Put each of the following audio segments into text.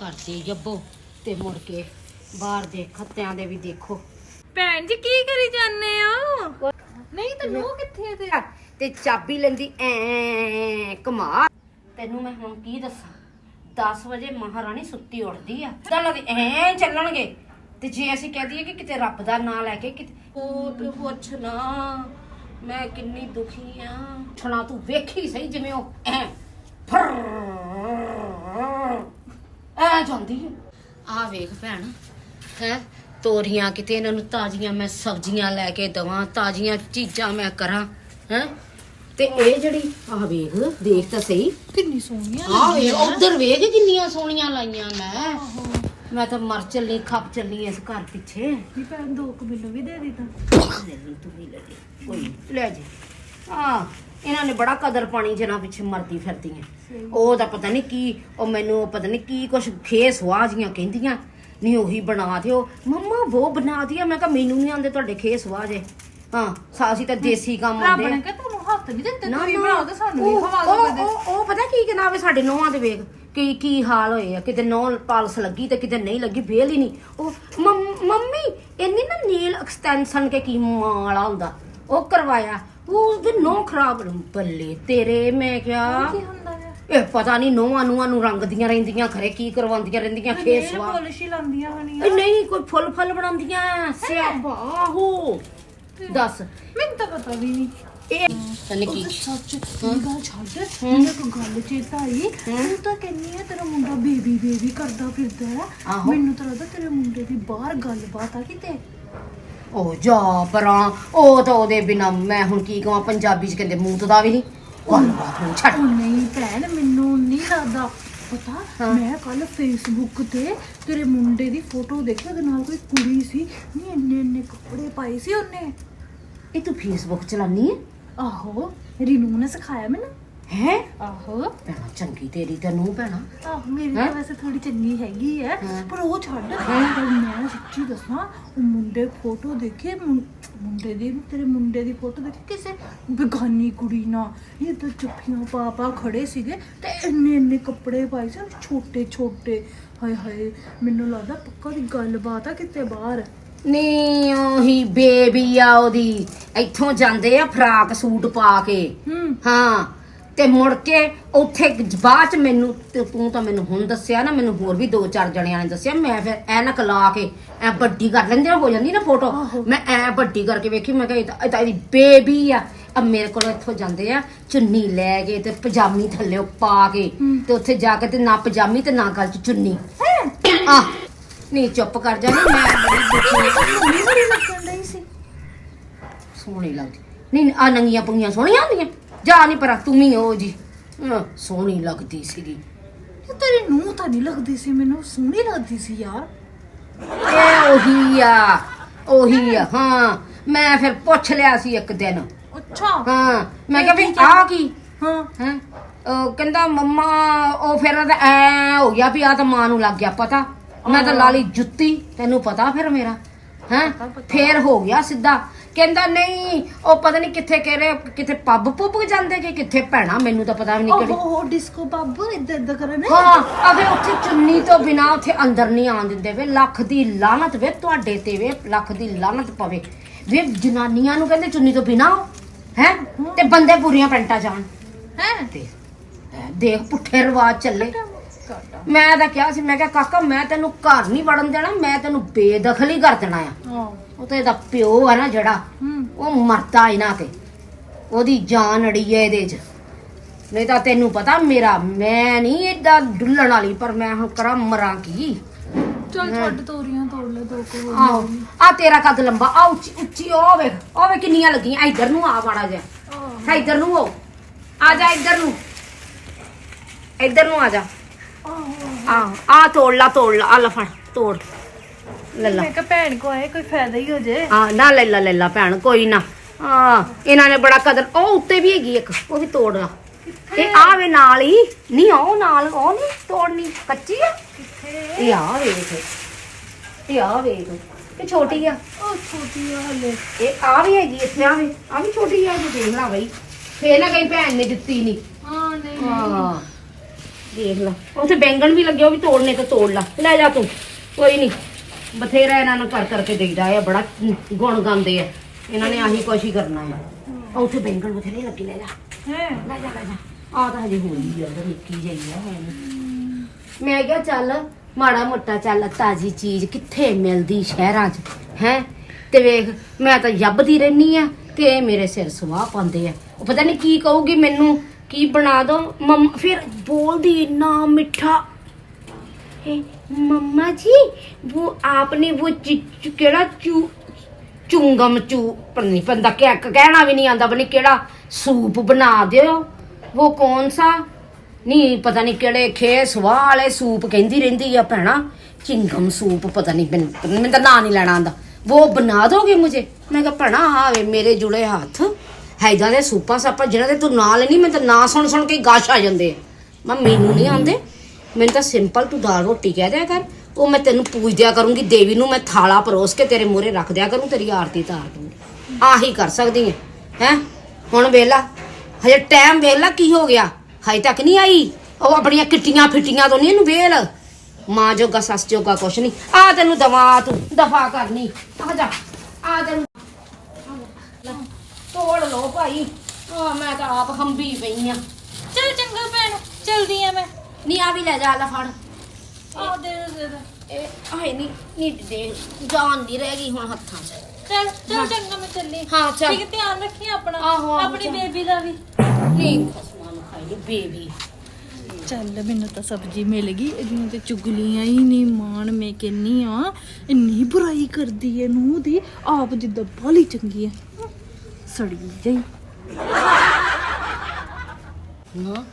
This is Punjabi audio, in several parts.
ਕਰਦੀ ਜੱਬੋ। ਤੇ ਮੁੜ ਕੇ ਬਾਹਰ ਦੇ ਖੱਤਿਆਂ ਦੇ ਵੀ ਦੇਖੋ। ਭੈਣ ਜੀ ਕੀ ਕਰੀ ਜਾਂਦੇ ਆ ਨਹੀਂ ਤਾਂ ਨੋ ਕਿੱਥੇ ਤੇ ਤੇ ਚਾਬੀ ਲੈਂਦੀ ਐ ਕਮਾ ਤੈਨੂੰ ਮੈਂ ਹੁਣ ਕੀ ਦੱਸਾਂ? 10 ਵਜੇ ਮਹਾਰਾਣੀ ਸੁੱਤੀ ਉੱਠਦੀ ਆ। ਚੱਲ ਦੀ ਐ ਚੱਲਣਗੇ। ਤੇ ਜੇ ਅਸੀਂ ਕਹਿ ਦਈਏ ਕਿ ਕਿਤੇ ਰੱਬ ਦਾ ਨਾਂ ਲੈ ਕੇ ਕਿਤੇ ਉਹ ਤੂੰ ਪੁੱਛ ਨਾ ਮੈਂ ਕਿੰਨੀ ਦੁਖੀ ਆ। ਛਣਾ ਤੂੰ ਵੇਖੀ ਸਹੀ ਜਿਵੇਂ ਉਹ ਐ ਫਰ ਐ ਜਾਂਦੀ ਆ। ਵੇਖ ਭੈਣ ਹੈ? ਤੋਰੀਆਂ ਕਿਤੇ ਇਹਨਾਂ ਨੂੰ ਤਾਜ਼ੀਆਂ ਮੈਂ ਸਬਜ਼ੀਆਂ ਲੈ ਕੇ ਦਵਾਂ ਤਾਜ਼ੀਆਂ ਚੀਜ਼ਾਂ ਮੈਂ ਕਰਾਂ ਹੈ? ਤੇ ਇਹ ਜਿਹੜੀ ਆ ਵੇਖ ਦੇਖ ਤਾਂ ਸਹੀ। ਕਿੰਨੀ ਸੋਹਣੀਆਂ ਆ ਵੇਖ ਉਧਰ ਵੇਖ ਕਿੰਨੀਆਂ ਸੋਹਣੀਆਂ ਲਾਈਆਂ ਮੈਂ। ਮੈਂ ਤਾਂ ਮਰ ਚੱਲੀ ਖੱਪ ਚੱਲੀ ਇਸ ਘਰ ਪਿੱਛੇ। ਵੀ ਭੈਣ ਦੋ ਕੁ ਮੈਨੂੰ ਵੀ ਦੇ ਦੀ ਤਾਂ। ਲੈ ਲਈ ਤੂੰ ਵੀ ਲੈ ਲਈ ਕੋਈ ਲੈ ਜੀ। ਆ। ਇਹਨਾਂ ਨੇ ਬੜਾ ਕਦਰ ਪਾਣੀ ਜਨਾ ਪਿੱਛੇ ਮਰਦੀ ਫਿਰਦੀਆਂ ਉਹ ਤਾਂ ਪਤਾ ਨਹੀਂ ਕੀ ਉਹ ਮੈਨੂੰ ਪਤਾ ਨਹੀਂ ਕੀ ਕੁਛ ਖੇਸ ਵਾਜੀਆਂ ਕਹਿੰਦੀਆਂ ਨਹੀਂ ਉਹੀ ਬਣਾ ਦਿਓ। ਮੰਮਾ ਉਹ ਬਣਾ ਦਿਆ? ਮੈਂ ਕਿਹਾ ਮੈਨੂੰ ਨਹੀਂ ਆਉਂਦੇ ਤੁਹਾਡੇ ਖੇਸ ਵਾਜੇ। ਹਾਂ ਸਾਸੀ ਤਾਂ ਦੇਸੀ ਕੰਮ ਰੱਬ ਆਉਂਦੇ ਨੇ ਕਿ ਤੁਹਾਨੂੰ ਹੱਥ ਨਹੀਂ ਦਿੱਤੇ ਤੁਸੀਂ ਬਣਾਓ ਤਾਂ ਸਾਨੂੰ ਵੀ ਉਹ- ਖਵਾ ਉਹ- ਉਹ ਉਹ ਪਤਾ ਕੀ ਕਹਿੰਦਾ ਵੇ ਸਾਡੇ ਨੋਹਾਂ ਦੇ ਵੇਖ ਕੀ ਕੀ ਹਾਲ ਹੋਏ ਆ। ਕਿਤੇ ਨੌ ਪਾਲਸ ਲੱਗੀ ਤੇ ਕਿਤੇ ਨਹੀਂ ਲੱਗੀ ਵੇਲ ਹੀ ਨਹੀਂ। ਉਹ ਮੰਮ- ਮੰਮੀ ਇੰਨੀ ਨਾ ਨੀਲ ਐਕਸਟੈਂਸ਼ਨ ਕੇ ਕੀ ਮਾਲਾ ਹੁੰਦਾ। ਉਹ ਕਰਵਾਇਆ। ਉਹ ਵੀ ਨੋ ਖਰਾਬ ਬੱਲੇ ਤੇਰੇ ਮੈਂ ਕਿਹਾ। ਕੀ ਹੁੰਦਾ ਹੈ ਇਹ ਪਤਾ ਨਹੀਂ ਨੋਹਾਂ ਨੂਆਂ ਨੂੰ ਰੰਗਦੀਆਂ ਰਹਿੰਦੀਆਂ ਖਰੇ ਕੀ ਕਰਵਾਉਂਦੀਆਂ ਰਹਿੰਦੀਆਂ ਖੇਸ ਵਾ ਪਾਲਿਸ਼ ਹੀ ਲਾਉਂਦੀਆਂ ਹਣੀਆਂ। ਇਹ ਨਹੀਂ ਕੋਈ ਫੁੱਲ ਫੁੱਲ ਬਣਾਉਂਦੀਆਂ ਸਿਆਪਾ ਆਹੋ। ਦੱਸ। ਮੈਨੂੰ ਤਾਂ ਪਤਾ ਵੀ ਨਹੀਂ ਇਹ ਤਨੇ ਕੀ? ਉਹ ਸੱਚ ਇਹ ਗੱਲ ਛੱਡ ਮੈਨੂੰ ਇੱਕ ਗੱਲ ਚੇਤਾ ਆਈ ਤੂੰ ਤਾਂ ਕਹਿੰਨੀ ਆ ਤੇਰਾ ਮੁੰਡਾ ਬੇਬੀ ਬੇਬੀ ਕਰਦਾ ਫਿਰਦਾ ਹੈ ਆਹੋ। ਮੈਨੂੰ ਤਾਂ ਲੱਗਦਾ ਤੇਰੇ ਮੁੰਡੇ ਦੀ ਬਾਹਰ ਗੱਲਬਾਤ ਆ ਕਿਤੇ। ਉਹ ਜਾ ਪਰਾਂ ਉਹ ਤਾਂ ਉਹਦੇ ਬਿਨਾ ਮੈਂ ਹੁਣ ਕੀ ਕਹਾਂ ਪੰਜਾਬੀ ਚ ਕਹਿੰਦੇ ਮੂੰਹ ਦਾ ਵੀ ਨਹੀਂ ਗੱਲਬਾਤ ਨੂੰ ਛੱਡ। ਉਹ ਨਹੀਂ ਭੈਣ ਮੈਨੂੰ ਨਹੀਂ ਲੱਗਦਾ। ਪਤਾ। ਮੈਂ ਕੱਲ ਫੇਸਬੁੱਕ ਤੇ ਤੇਰੇ ਮੁੰਡੇ ਦੀ ਫੋਟੋ ਦੇਖੀ ਉਹਦੇ ਨਾਲ ਕੋਈ ਕੁੜੀ ਸੀ। ਨਹੀਂ ਇੰਨੇ ਇੰਨੇ ਕੱਪੜੇ ਪਾਏ ਸੀ ਉਹਨੇ। ਇਹ ਤੂੰ ਫੇਸਬੁੱਕ ਚਲਾਨੀ ਹੈ ਆਹੋ ਰੀਨੂ ਨੇ ਸਿਖਾਇਆ ਮੈਨੂੰ। ਹੈ? ਆਹੋ। ਭੈਣਾ ਚੰਗੀ ਤੇਰੀ ਤੇ ਨੂੰ ਭੈਣਾ। ਆਹ ਮੇਰੀ? ਤਾਂ ਵੈਸੇ ਥੋੜੀ ਚੰਗੀ ਹੈਗੀ ਹੈ। ਪਰ ਉਹ ਛੱਡ। ਪਰ ਮੈਂ ਸੱਚੀ ਦੱਸਾਂ ਉਹ ਮੁੰਡੇ ਫੋਟੋ ਦੇਖੇ ਮੁੰ- ਮੁੰਡੇ ਦੀ ਤੇਰੇ ਮੁੰਡੇ ਦੀ ਫੋਟੋ ਦੇਖੇ? ਕਿਸੇ ਬੇਗਾਨੀ ਕੁੜੀ ਨਾਲ। ਇਹ ਤਾਂ ਚੁੱਪੀਆਂ ਪਾ ਪਾ ਖੜੇ ਸੀਗੇ ਤੇ ਇੰਨੇ ਇੰਨੇ ਕੱਪੜੇ ਪਾਏ ਸੀ ਛੋਟੇ ਛੋਟੇ। ਹਾਏ ਹਾਏ ਮੈਨੂੰ ਲੱਗਦਾ ਪੱਕਾ ਦੀ ਗੱਲਬਾਤ ਆ ਕਿਤੇ ਬਾਹਰ। ਨੀ ਉਹੀ ਬੇਬੀ ਆ ਉਹਦੀ। ਇੱਥੋਂ ਜਾਂਦੇ ਆ ਫਰਾਕ ਸੂਟ ਪਾ ਕੇ। ਹੂੰ। ਹਾਂ। ਤੇ ਮੁੜ ਕੇ ਉੱਥੇ ਬਾਅਦ ਚ ਮੈਨੂੰ ਤੇ ਤੂੰ ਤਾਂ ਮੈਨੂੰ ਹੁਣ ਦੱਸਿਆ ਨਾ ਮੈਨੂੰ ਹੋਰ ਵੀ ਦੋ ਚਾਰ ਜਣਿਆਂ ਨੇ ਦੱਸਿਆ ਮੈਂ ਫਿਰ ਐਨਕ ਲਾ ਕੇ ਐ ਵੱਡੀ ਕਰ ਲੈਂਦੇ ਨਾ ਹੋ ਜਾਂਦੀ ਨਾ ਫੋਟੋ। ਮੈਂ ਐ ਵੱਡੀ ਕਰਕੇ ਵੇਖੀ ਮੈਂ ਕਿਹਾ ਇਹ ਤਾਂ ਇਹ ਤਾਂ ਇਹਦੀ ਬੇਬੀ ਆ। ਆ ਮੇਰੇ ਕੋਲ ਇੱਥੋਂ ਜਾਂਦੇ ਆ ਚੁੰਨੀ ਲੈ ਕੇ ਤੇ ਪਜਾਮੀ ਥੱਲੇ ਪਾ ਕੇ ਹੂੰ। ਤੇ ਉੱਥੇ ਜਾ ਕੇ ਤੇ ਨਾ ਪਜਾਮੀ ਤੇ ਨਾ ਗਲ ਚ ਚੁੰਨੀ। ਆ ਨਹੀਂ ਚੁੱਪ ਕਰ ਜਾ ਨੀ, ਮੈਂ ਬੜੀ ਦੁਖੀ ਸੀ। ਸੋਹਣੀ ਲੱਗਦੀ। ਨਹੀਂ ਆ ਨੰਗੀਆਂ ਪੁੰਗੀਆਂ ਸੋਹਣੀਆਂ ਹੁੰਦੀਆਂ? ਜਾ ਨਹੀਂ ਪਰ ਤੂੰ ਵੀ ਉਹ ਜੀ। ਹਾਂ, ਸੋਹਣੀ ਲੱਗਦੀ ਸੀਗੀ। ਤੇਰੀ ਨੂੰਹ ਤਾਂ ਨਹੀਂ ਲੱਗਦੀ ਸੀ ਮੈਨੂੰ ਸੋਹਣੀ ਲੱਗਦੀ ਸੀ ਯਾਰ। ਇਹ ਉਹੀ ਆ ਉਹੀ ਆ ਹਾਂ ਮੈਂ ਫਿਰ ਪੁੱਛ ਲਿਆ ਸੀ ਇੱਕ ਦਿਨ। ਅੱਛਾ। ਹਾਂ ਮੈਂ ਕਿਹਾ ਵੀ ਹੈ। ਆ ਕੀ? ਹਾਂ। ਹੈ? ਉਹ ਕਹਿੰਦਾ ਮੰਮਾ ਉਹ ਫਿਰ ਐ ਹੋ ਗਿਆ ਵੀ ਆ ਤਾਂ ਮਾਂ ਨੂੰ ਲੱਗ ਗਿਆ ਪਤਾ। ਮੈਂ ਤਾਂ ਲਾ ਲਈ ਜੁੱਤੀ ਤੈਨੂੰ ਪਤਾ ਫਿਰ ਮੇਰਾ। ਹੈ? ਪਤਾ, ਪਤਾ। ਫੇਰ ਹੋ ਗਿਆ ਸਿੱਧਾ। ਕਹਿੰਦਾ ਨਹੀਂ ਉਹ ਪਤਾ ਨਹੀਂ ਕਿੱਥੇ ਕਹਿ ਰਹੇ ਕਿੱਥੇ ਪੱਬ ਪੁੱਬ ਜਾਂਦੇ ਕਿ ਕਿੱਥੇ ਭੈਣਾ ਮੈਨੂੰ ਤਾਂ ਪਤਾ ਵੀ ਨਹੀਂ ਕਿਹੜੀ। ਓਹ ਡਿਸਕੋ ਬਾਬੂ ਇੱਦਾਂ ਇੱਦਾਂ ਕਰਨ ਹਾਂ ਅਗੇ ਉੱਥੇ ਚੁੰਨੀ ਤੋਂ ਬਿਨਾ ਉੱਥੇ ਅੰਦਰ ਨਹੀਂ ਆਣ ਦਿੰਦੇ ਵੇ ਲੱਖ ਦੀ ਲਾਨਤ ਵੇ ਤੁਹਾਡੇ ਤੇ ਵੇ ਲੱਖ ਦੀ ਲਾਨਤ ਪਵੇ। ਵੇ ਜਨਾਨੀਆਂ ਨੂੰ ਕਹਿੰਦੇ ਚੁੰਨੀ ਤੋਂ ਬਿਨਾ ਹੈ? ਤੇ ਬੰਦੇ ਪੂਰੀਆਂ ਪੈਂਟਾਂ ਜਾਣ। ਹੈ? ਤੇ ਦੇਖ ਪੁੱਠੇ ਰਿਵਾਜ ਚੱਲੇ। ਮੈਂ ਤਾਂ ਕਿਹਾ ਸੀ ਮੈਂ ਕਿਹਾ ਕਾਕਾ ਮੈਂ ਤੈਨੂੰ ਘਰ ਨਹੀਂ ਵੜਨ ਦੇਣਾ ਮੈਂ ਤੈਨੂੰ ਬੇਦਖਲ ਹੀ ਕਰ ਦੇਣਾ ਆ। ਹਾਂ। ਉਹ ਤੇ ਇਹਦਾ ਪਿਓ ਆ ਨਾ ਜਿਹੜਾ ਉਹ ਮਰਦਾ ਇਹਨਾਂ ਤੇ। ਉਹਦੀ ਜਾਨ ਅੜੀ ਹੈ ਇਹਦੇ 'ਚ। ਨਹੀਂ ਤਾਂ ਤੈਨੂੰ ਪਤਾ ਮੇਰਾ ਮੈਂ ਨਹੀਂ ਏਦਾਂ ਡੁੱਲਣ ਵਾਲੀ ਪਰ ਮੈਂ ਹੁਣ ਕਰਾਂ ਮਰਾਂ ਕੀ? ਚਲ ਛੱਡ ਤੋਰੀਆਂ ਤੋੜ ਲੈ ਦੋ ਕੋ ਆਹੋ। ਆ ਤੇਰਾ ਕੱਦ ਲੰਬਾ ਆ ਉੱਚੀ ਉੱਚੀ ਉਹ ਵੇਖ ਉਹ ਵੇ ਕਿੰਨੀਆਂ ਲੱਗੀਆਂ ਇੱਧਰ ਨੂੰ ਆ ਮਾੜਾ ਜਿਹਾ। ਇੱਧਰ ਨੂੰ ਹੋ ਆ ਜਾ ਇੱਧਰ ਨੂੰ। ਇੱਧਰ ਨੂੰ ਆ ਜਾ। ਆ ਆ ਤੋੜ ਲਾ ਤੋੜ ਲਾ ਆ ਲੈ ਫੜ ਤੋੜ। ਲੈ ਲਾ। ਮੈਂ ਕਿਹਾ ਭੈਣ ਕੋ ਆਏ ਕੋਈ ਫਾਇਦਾ ਹੀ ਹੋ ਜੇ। ਹਾਂ ਨਾ ਲੈ ਲਾ ਲੈ ਲਾ ਭੈਣ ਕੋਈ ਨਾ। ਹਾਂ ਇਹਨਾਂ ਨੇ ਬੜਾ ਕਦਰ ਉਹ ਉੱਤੇ ਵੀ ਹੈਗੀ ਇੱਕ ਉਹ ਵੀ ਤੋੜ ਲਾ। ਇਹ ਆ ਵੇ ਨਾਲ ਹੀ। ਨਹੀਂ ਉਹ ਨਾਲ ਉਹ ਨਹੀਂ ਤੋੜਨੀ ਕੱਚੀ ਆ। ਕਿੱਥੇ? ਇਹ ਆ ਵੇਖ ਇਹ ਆ ਵੇਖ ਇਹ ਛੋਟੀ ਆ। ਉਹ ਛੋਟੀ ਆ ਹਲੇ। ਇਹ ਆ ਵੀ ਹੈਗੀ ਇੱਥੇ ਆ ਵੀ। ਆ ਵੀ ਛੋਟੀ ਆ ਜੇ ਦੇਖ ਲਾ ਬਈ। ਫੇਰ ਨਾ ਕਹੀਂ ਭੈਣ ਨੇ ਦਿੱਤੀ ਨਹੀਂ। ਹਾਂ ਨਹੀਂ। ਹਾਂ ਦੇਖ ਲਾ। ਉੱਥੇ ਬੈਂਗਣ ਵੀ ਲੱਗੇ ਉਹ ਵੀ ਤੋੜਨੇ ਤੇ ਤੋੜ ਲਾ। ਲੈ ਜਾ ਤੂੰ ਕੋਈ ਨਹੀਂ। ਬਥੇਰਾ ਇਹਨਾਂ ਨੂੰ ਕਰ ਕਰਕੇ ਦੇਈਦਾ ਆ ਬੜਾ ਗੁਣ ਗਾਉਂਦੇ ਆ। ਇਹਨਾਂ ਨੇ ਆਹੀ ਕੁਛ ਹੀ ਕਰਨਾ ਆ। ਉੱਥੇ ਬੈਂਗਣ ਬਥੇਰੇ ਲੱਗੇ ਲੈ ਜਾ। ਹੈ? ਲੈ ਜਾ ਲੈ ਜਾ। ਆ ਤਾਂ ਹਜੇ ਹੋਈ ਆ ਉਹਦਾ ਨਿੱਕੀ ਜਿਹੀ ਆ ਹੈ ਨੀ। ਮੈਂ ਕਿਹਾ ਚੱਲ ਮਾੜਾ ਮੋਟਾ ਚੱਲ ਤਾਜੀ ਚੀਜ਼ ਕਿੱਥੇ ਮਿਲਦੀ ਸ਼ਹਿਰਾਂ 'ਚ ਹੈ? ਤੇ ਵੇਖ ਮੈਂ ਤਾਂ ਯੱਬਦੀ ਰਹਿਨੀ ਆ ਤੇ ਇਹ ਮੇਰੇ ਸਿਰ ਸਵਾਹ ਪਾਉਂਦੇ ਆ। ਉਹ ਪਤਾ ਨਹੀਂ ਕੀ ਕਹੂਗੀ ਮੈਨੂੰ ਕੀ ਬਣਾ ਦੋ। ਮੰਮ ਫਿਰ ਬੋਲਦੀ ਇੰਨਾ ਮਿੱਠਾ। हे मम्मा जी वो आपने वो चि- चि- केड़ा चू ਚੁੰਗਮ ਚੂ ਪਰ ਨਹੀਂ ਬੰਦਾ ਕਹਿ ਕਹਿਣਾ ਵੀ ਨਹੀਂ ਆਂਦਾ ਬਣੀ ਕਿਹੜਾ ਸੂਪ ਬਣਾ ਦਿਓ ਉਹ ਕੌਣ ਸਾ ਨਹੀਂ ਪਤਾ ਨਹੀਂ ਕਿਹੜੇ ਖੇ ਸਵਾਹ ਵਾਲੇ ਸੂਪ ਕਹਿੰਦੀ ਰਹਿੰਦੀ ਆ ਭੈਣਾ ਚਿੰਗਮ ਸੂਪ ਪਤਾ ਨਹੀਂ ਮੈਨੂੰ ਮੈਨੂੰ ਤਾਂ ਨਾਂ ਨਹੀਂ ਲੈਣਾ ਆਂਦਾ ਉਹ ਬਣਾ ਦੋਗੇ ਮੁਝੇ ਮੈਂ ਕਿਹਾ ਭੈਣਾ ਆਵੇ ਮੇਰੇ ਜੁੜੇ ਹੱਥ ਹੈਦਾਂ ਦੇ ਸੂਪਾਂ ਸਾਪਾਂ ਜਿਹੜਾ ਤੇ ਤੂੰ ਨਾਂ ਲੈਣੀ ਮੈਂ ਤਾਂ ਨਾਂ ਸੁਣ ਸੁਣ ਕੇ ਹੀ ਗਾਸ਼ ਆ ਜਾਂਦੇ ਆ ਮੈਂ ਮੈਨੂੰ ਨਹੀਂ ਆਉਂਦੇ ਮੈਨੂੰ ਤਾਂ ਸਿੰਪਲ ਤੂੰ ਦਾਲ ਰੋਟੀ ਕਹਿ ਦਿਆ ਕਰ। ਉਹ ਮੈਂ ਤੈਨੂੰ ਪੂਜ ਦਿਆ ਕਰੂੰਗੀ ਦੇਵੀ ਨੂੰ ਮੈਂ ਥਾਲਾ ਪਰੋਸ ਕੇ ਤੇਰੇ ਮੂਹਰੇ ਰੱਖ ਦਿਆ ਕਰੂੰ ਤੇਰੀ ਆਰਤੀ ਤਾਰ ਦੂੰਗੀ। ਆਹੀ ਕਰ ਸਕਦੀ ਹੈ ਹੈ? ਹੁਣ ਵੇਲਾ ਹਜੇ ਟਾਈਮ ਵੇਲਾ ਕੀ ਹੋ ਗਿਆ? ਹਜੇ ਤੱਕ ਨਹੀਂ ਆਈ। ਉਹ ਆਪਣੀਆਂ ਕਿੱਟੀਆਂ ਫਿੱਟੀਆਂ ਤੋਂ ਨਹੀਂ ਇਹਨੂੰ ਵੇਲ। ਮਾਂ ਜੋਗਾ ਸੱਸ ਜੋਗਾ ਕੁਛ ਨਹੀਂ। ਆ ਤੈਨੂੰ ਦਵਾ ਤੂੰ ਦਫਾ ਕਰਨੀ। ਆ ਜਾ ਆ ਤੈਨੂੰ। ਲੈ, ਤੋੜ ਲੋ ਭਾਈ। ਆ ਮੈਂ ਤਾਂ ਆਪ ਹੰਬੀ ਪਈ ਆ। ਚਲ ਚੰਗਾ ਭੈਣ ਚਲਦੀ ਆ ਮੈਂ। ਨਹੀਂ ਆ ਵੀ ਲੈ ਜਾ ਲੈ ਫੜ। ਆ ਦੇ ਦੇ ਦੇ ਦੇ। ਇਹ ਆਏ ਨਹੀਂ ਨਹੀਂ ਦੇ ਜਾਨ ਦੀ ਰਹਿ ਗਈ ਹੁਣ ਹੱਥਾਂ 'ਚ। ਚਲ ਚਲ ਚੰਗਾ ਮੈਂ ਚੱਲੀ। ਹਾਂ ਚੱਲ। ਠੀਕ ਹੈ, ਧਿਆਨ ਰੱਖੀ ਆਪਣਾ ਆਹੋ, ਆਹੋ, ਆਪਣੀ ਚੱਲ। ਬੇਬੀ ਦਾ ਵੀ। ਨਹੀਂ ਖਸਮਾਂ ਨੂੰ ਖਾਈ ਬੇਬੀ। ਚੱਲ ਮੈਨੂੰ ਤਾਂ ਸਬਜ਼ੀ ਮਿਲ ਗਈ ਇਹਦੀਆਂ ਤੇ ਚੁਗਲੀਆਂ ਹੀ ਨਹੀਂ ਮਾਣ ਮੈਂ ਕਹਿੰਨੀ ਆ। ਇੰਨੀ ਬੁਰਾਈ ਕਰਦੀ ਐ ਨੂੰ ਦੀ ਆਪ ਜਿੱਦਾਂ ਬਾਲੀ ਚੰਗੀ ਐ। ਸੜੀ ਜਈ। ਨਾ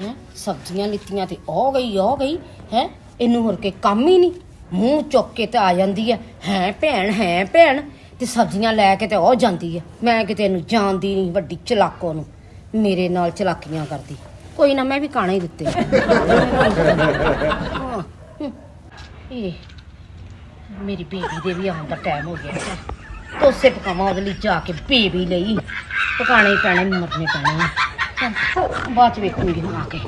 ਹੈ? ਸਬਜ਼ੀਆਂ ਲਿੱਤੀਆਂ ਤੇ ਉਹ ਗਈ ਉਹ ਗਈ ਹੈ? ਇਹਨੂੰ ਹੋਰ ਕੇ ਕੰਮ ਹੀ ਨਹੀਂ। ਮੂੰਹ ਚੁੱਕ ਕੇ ਤੇ ਆ ਜਾਂਦੀ ਹੈ ਹੈ ਭੈਣ ਹੈ ਭੈਣ? ਤੇ ਸਬਜ਼ੀਆਂ ਲੈ ਕੇ ਤੇ ਉਹ ਜਾਂਦੀ ਹੈ ਮੈਂ ਕਿਤੇ ਇਹਨੂੰ ਜਾਣਦੀ ਨਹੀਂ ਵੱਡੀ ਚਲਾਕੋ ਨੂੰ। ਮੇਰੇ ਨਾਲ ਚਲਾਕੀਆਂ ਕਰਦੀ। ਕੋਈ ਨਾ ਮੈਂ ਵੀ ਕਾਣਾ ਹੀ ਦਿੱਤੇ। ਹਾਂ, ਹਮ, ਇਹ ਮੇਰੀ ਬੇਬੀ ਦੇ ਵੀ ਆਉਣ ਦਾ ਟਾਈਮ ਹੋ ਗਿਆ। ਹੈ ਤੋਸੇ ਪਕਾਵਾਂ ਉਹਦੇ ਲਈ ਜਾ ਕੇ ਬੇਬੀ ਲਈ। ਪਕਾਣੇ ਹੀ ਪੈਣੇ ਮਰਨੇ ਪੈਣੇ ਆ। ਬਾਅਦ ਚ ਵੇਖੂੰਗੀ ਹੁਣ ਆ ਕੇ।